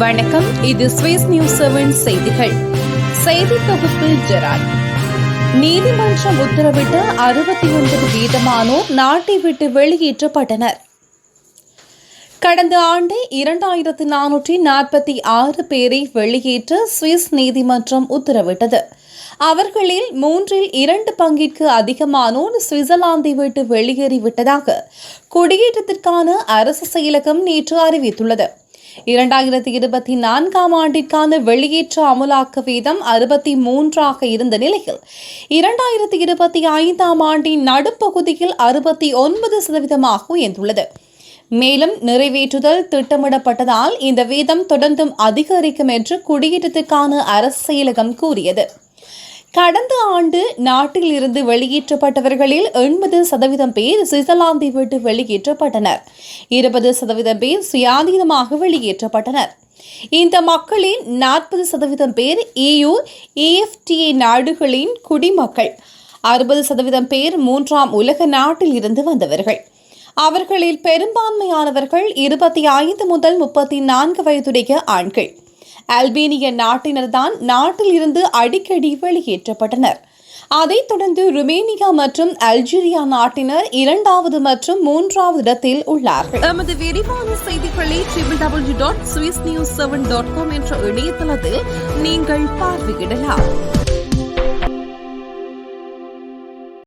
வணக்கம். இது Swiss news seven செய்திகள். செய்தி தொகுப்பு ஜெரால் நீதிமன்றம் உத்தரவிட்ட அறுபத்தி ஒன்பது வீதமானோர் நாட்டை விட்டு வெளியேற்றப்பட்டனர். கடந்த ஆண்டு இரண்டாயிரத்து நானூற்றி நாற்பத்தி ஆறு பேரை வெளியேற்ற சுவிஸ் நீதிமன்றம் உத்தரவிட்டது. அவர்களில் மூன்றில் இரண்டு பங்கிற்கு அதிகமானோர் சுவிட்சர்லாந்தை விட்டு வெளியேறிவிட்டதாக குடியேற்றத்திற்கான அரசு செயலகம் நேற்று அறிவித்துள்ளது. இரண்டாயிரத்தி இருபத்தி நான்காம் ஆண்டிற்கான வெளியேற்ற அமலாக்க வீதம் அறுபத்தி மூன்றாக இருந்த நிலையில் இரண்டாயிரத்தி இருபத்தி ஐந்தாம் ஆண்டின் நடுப்பகுதியில் அறுபத்தி ஒன்பது சதவீதமாக உயர்ந்துள்ளது. மேலும் நிறைவேற்றுதல் திட்டமிடப்பட்டதால் இந்த வீதம் தொடர்ந்தும் அதிகரிக்கும் என்று குடியேற்றத்திற்கான அரசு செயலகம் கூறியது. கடந்த ஆண்டு நாட்டில் இருந்து வெளியேற்றப்பட்டவர்களில் எண்பது சதவீதம் பேர் சுவிட்சர்லாந்தை விட்டு வெளியேற்றப்பட்டனர். இருபது சதவீதம் பேர் சுயாதீனமாக வெளியேற்றப்பட்டனர். இந்த மக்களின் நாற்பது சதவீதம் பேர் EU ஏஎஃப்டிஏ நாடுகளின் குடிமக்கள். அறுபது சதவீதம் பேர் மூன்றாம் உலக நாட்டில் இருந்து வந்தவர்கள். அவர்களில் பெரும்பான்மையானவர்கள் இருபத்தி ஐந்து முதல் முப்பத்தி நான்கு வயதுடைய ஆண்கள். அல்பேனிய நாட்டினர்தான் நாட்டில் இருந்து அடிக்கடி வெளியேற்றப்பட்டனர். அதைத் தொடர்ந்து ருமேனியா மற்றும் அல்ஜீரியா நாட்டினர் இரண்டாவது மற்றும் மூன்றாவது இடத்தில் உள்ளார்கள். நமது விரிவான செய்திகளை triple W dot Swiss news seven dot com என்ற இணையதளத்தில் நீங்கள் பார்வையிடலாம்.